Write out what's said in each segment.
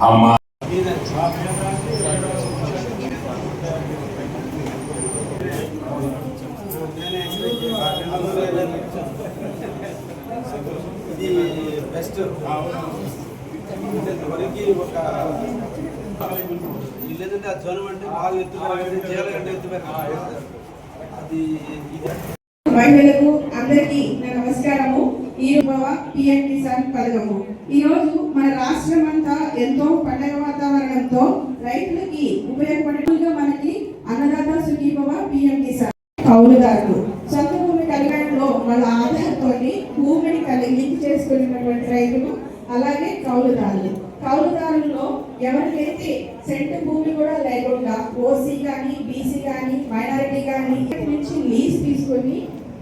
అమ్మ. ఇది బెస్ట్ వరకు ఒక లేదంటే ఆ జ్వరం అంటే బాగా ఎత్తుపెరగండి జీలగడ్డ అది మహిళలకు అందరికీ నా నమస్కారము. ఈ పిఎం కిసాన్ పథకము. ఈ రోజు మన రాష్ట్రం అంతా ఎంతో పండగ వాతావరణంతో రైతులకి ఉపయోగపడేట్టుగా మనకి అన్నదాత సుఖీభవ పిఎం కిసాన్ కౌలుదారులు సొంత భూమి కలిగడంలో వాళ్ళ ఆధారంతో భూమిని కలిగి లింక్ చేసుకున్నటువంటి రైతులు అలాగే కౌలుదారులు కౌలుదారుల్లో ఎవరికైతే సెంట్ భూమి కూడా లేకుండా ఓసీ కానీ బీసీ కానీ మైనారిటీ కానీ నుంచి లీజ్ తీసుకొని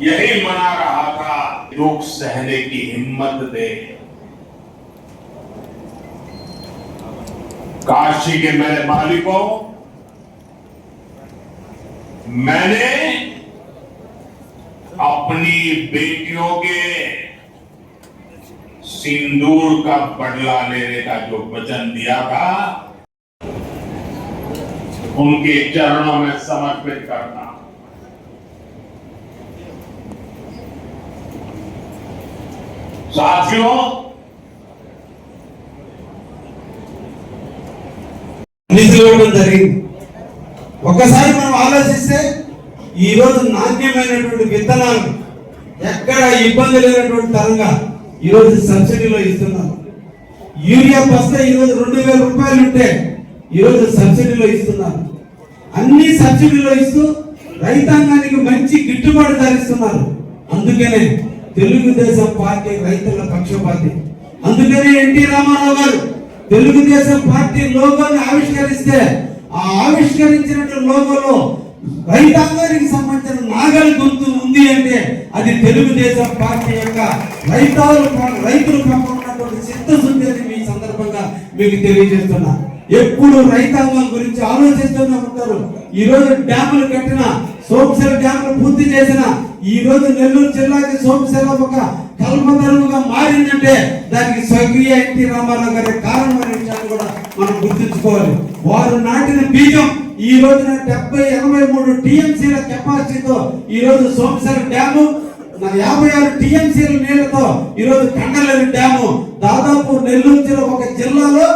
यही मना रहा था, दुख सहने की हिम्मत दे। काशी के मेरे मालिकों, मैंने अपनी बेटियों के सिंदूर का बदला लेने का जो वचन दिया था, उनके चरणों में समर्पित करता సాధ్యం నిలిచివ్వడం జరిగింది. ఒక్కసారి మనం ఆలోచిస్తే ఈరోజు నాణ్యమైనటువంటి విత్తనాలు ఎక్కడ ఇబ్బంది లేనటువంటి తరంగా ఈరోజు సబ్సిడీలో ఇస్తున్నారు. యూరియా బస్తా ఈరోజు రెండు వేల రూపాయలు ఉంటే ఈరోజు సబ్సిడీలో ఇస్తున్నారు. అన్ని సబ్సిడీలో ఇస్తూ రైతాంగానికి మంచి గిట్టుబాటు ధరిస్తున్నారు. అందుకనే తెలుగుదేశం పార్టీ రైతుల పక్షపాతి. అందుకనే ఎన్టీ రామారావు గారు తెలుగుదేశం పార్టీ లోగోని ఆవిష్కరిస్తే ఆ ఆవిష్కరించినటువంటి లోగోలో రైతాంగానికి సంబంధించిన నాగలి గుర్తు ఉంది అంటే అది తెలుగుదేశం పార్టీ యొక్క రైతాలు రైతుల పక్కన ఉన్నటువంటి చిత్తశుద్ధి అని మీ సందర్భంగా మీకు తెలియజేస్తున్నా. ఎప్పుడు రైతాంగం గురించి ఆలోచిస్తూనే ఉంటారు. ఈ రోజు డ్యాములు కట్టిన సోమశిల డ్యాములు పూర్తి చేసిన ఈ రోజు నెల్లూరు జిల్లాకి సోమశిల ఒక కల్పతరువుగా మారిందంటే దానికి స్వర్గీయ ఎన్టీ రామారావు గారి కారణమైన విషయాన్ని కూడా మనం గుర్తుంచుకోవాలి. వారు నాటిన బీజం ఈ రోజున డెబ్బై ఎనభై మూడు టీఎంసీల కెపాసిటీతో ఈ రోజు సోమశిల డ్యాము నా యాభై ఆరు టీఎంసీల నీళ్ళతో ఈ రోజు కండలేరు డ్యాము. దాదాపు నెల్లూరు జిల్లా ఒక జిల్లాలో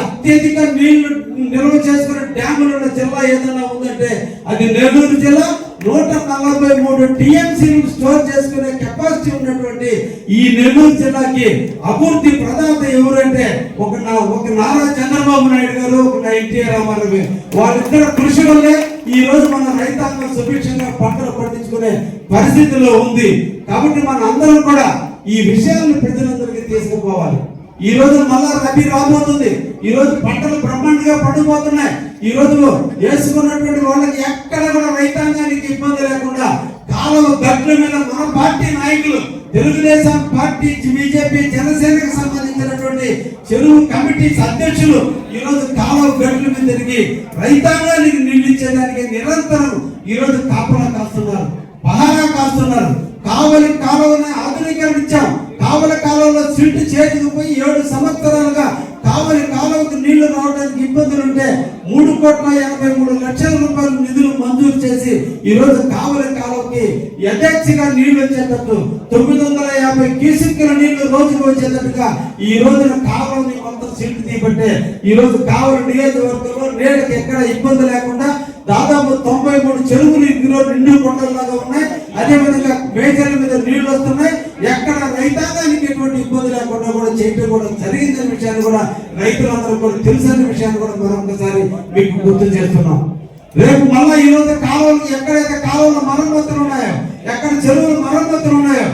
అత్యధిక నీళ్ళు నిల్వ చేసుకునే డ్యాములు ఉన్న జిల్లా ఏదైనా ఉందంటే అది నెల్లూరు జిల్లా నూట నలభై మూడు టీఎంసీలు స్టోర్ చేసుకునే కెపాసిటీ ఉన్నటువంటి ఈ నెల్లూరు జిల్లాకి అభివృద్ధి ప్రదాత ఎవరంటే ఒక నా- ఒక నారా చంద్రబాబు నాయుడు గారు ఒక నా ఎన్టీఆర్ రామారావు గారు. వాళ్ళిద్దరు కృషి వల్లే ఈ రోజు మన రైతాంగం సుభిక్షంగా పంటలు పండించుకునే పరిస్థితిలో ఉంది కాబట్టి మన అందరం కూడా ఈ విషయాలను ప్రజలందరికీ తీసుకుపోవాలి ఈ రోజు మళ్ళా రబీ రాబోతుంది. ఈ రోజు పంటలు బ్రహ్మాండంగా పండిపోతున్నాయి. ఈ రోజు వేసుకున్నటువంటి వాళ్ళకి ఎక్కడ కూడా రైతాంగానికి ఇబ్బంది లేకుండా కాలువ గట్ల మీద మన పార్టీ నాయకులు తెలుగుదేశం పార్టీ బీజేపీ జనసేనకు సంబంధించినటువంటి చెరువు కమిటీ అధ్యక్షులు ఈ రోజు కాలువ గట్ల మీద తిరిగి రైతాంగానికి నీళ్ళు నిరంతరం ఈ రోజు కాపలా కాస్తున్నారు. పహారా కాస్తున్నారు. కావలి కాలువని ఆధునీకరించాం కావలి కాలంలో సిల్ట్ చేతికి పోయి ఏడు సంవత్సరాలుగా కావలి కాలువకు నీళ్ళు రావడానికి ఇబ్బందులు ఉంటే మూడు కోట్ల యాభై మూడు లక్షల రూపాయల నిధులు మంజూరు చేసి ఈ రోజు కావలి కాలంకి యథేచ్ఛగా నీళ్ళు వచ్చేటట్టు తొమ్మిది వందల యాభై క్యూసిక్ల నీళ్ళు రోజుకు వచ్చేటట్టుగా ఈ రోజున కావలని మొత్తం సీట్లు తీపట్టే ఈ రోజు కావలి నియోజకవర్గంలో నీళ్ళకి ఎక్కడ ఇబ్బంది లేకుండా దాదాపు తొంభై మూడు చెరువులు ఇందులో నిండు కొండలాగా ఉన్నాయి. అదే విధంగా మేజర్ల మీద నీళ్ళు వస్తున్నాయి. ఎక్కడ రైతాంగానికి ఎటువంటి ఇబ్బంది లేకుండా కూడా చేయటం కూడా జరిగిందనే విషయాన్ని కూడా రైతులందరూ కూడా తెలుసన్న విషయాన్ని కూడా మరొకసారి మీకు గుర్తు చేస్తున్నాం. రేపు మళ్ళా ఈ రోజు కాలువలు ఎక్కడైతే కాలువలు మరమ్మతులు ఉన్నాయో ఎక్కడ చెరువులు మరమ్మతులు ఉన్నాయో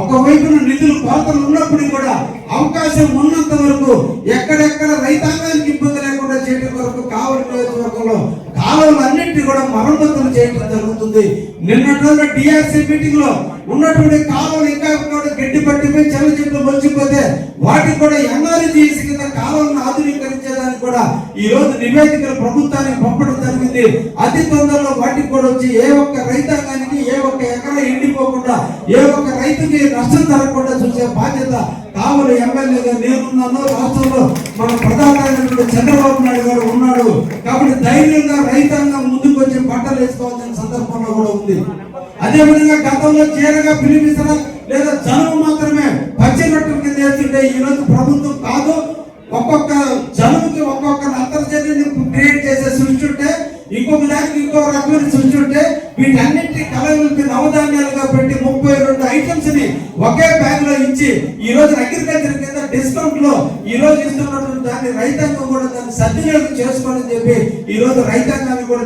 ఒకవైపున నిధులు కోతలు ఉన్నప్పుడు కూడా అవకాశం ఉన్నంత వరకు ఎక్కడెక్కడ రైతాంగానికి ఇబ్బంది లేకుండా చేయడం వరకు కావలి నియోజకవర్గంలో కాలువలన్నింటినీ కూడా మరమ్మతులు చేయడం జరుగుతుంది. నిన్నటువంటి డిఆర్సీ మీటింగ్లో ఉన్నటువంటి కాలువలు ఇంకా గడ్డి పట్టిపోయి చెల్ల చెట్లు మొలిచిపోతే వాటికి కూడా ఎన్ఆర్జీసీ కింద కాలువలను ఆధునీకరించేదానికి కూడా ఈ రోజు నివేదికలు ప్రభుత్వానికి పంపడం జరిగింది. అతి తొందరలో వాటికి కూడా వచ్చి ఏ ఒక్క రైతాంగానికి ఏ ఒక్క ఎకరా జరగకుండా ఏ ఒక్క రైతుకి నష్టం జరగకుండా చూసే బాధ్యత కావులు ఎమ్మెల్యేగా నేనున్నాను. రాష్ట్రంలో మన ప్రధానమైనటువంటి చంద్రబాబు నాయుడు గారు ఉన్నాడు. కాబట్టి ధైర్యంగా రైతాంగం ముందుకు వచ్చి పంటలు వేసుకోవాల్సిన సందర్భంలో కూడా ఉంది. అదే విధంగా గతంలో చీరగా పిలిపిస్తారా లేదా జనం మాత్రమే పచ్చి రొట్టెల కింద వేస్తుంటే ఈ రోజు ప్రభుత్వం కాదు. ఒక్కొక్క ఒకే బ్యాంక్లో ఇచ్చి ఈ రోజు అగ్రికల్చర్ కింద డిస్కౌంట్లో ఈ రోజు ఇస్తున్నటువంటి దాన్ని రైతాంగం కూడా దాన్ని సద్వినియోగం చేసుకోవాలని చెప్పి ఈ రోజు రైతాంగాన్ని కూడా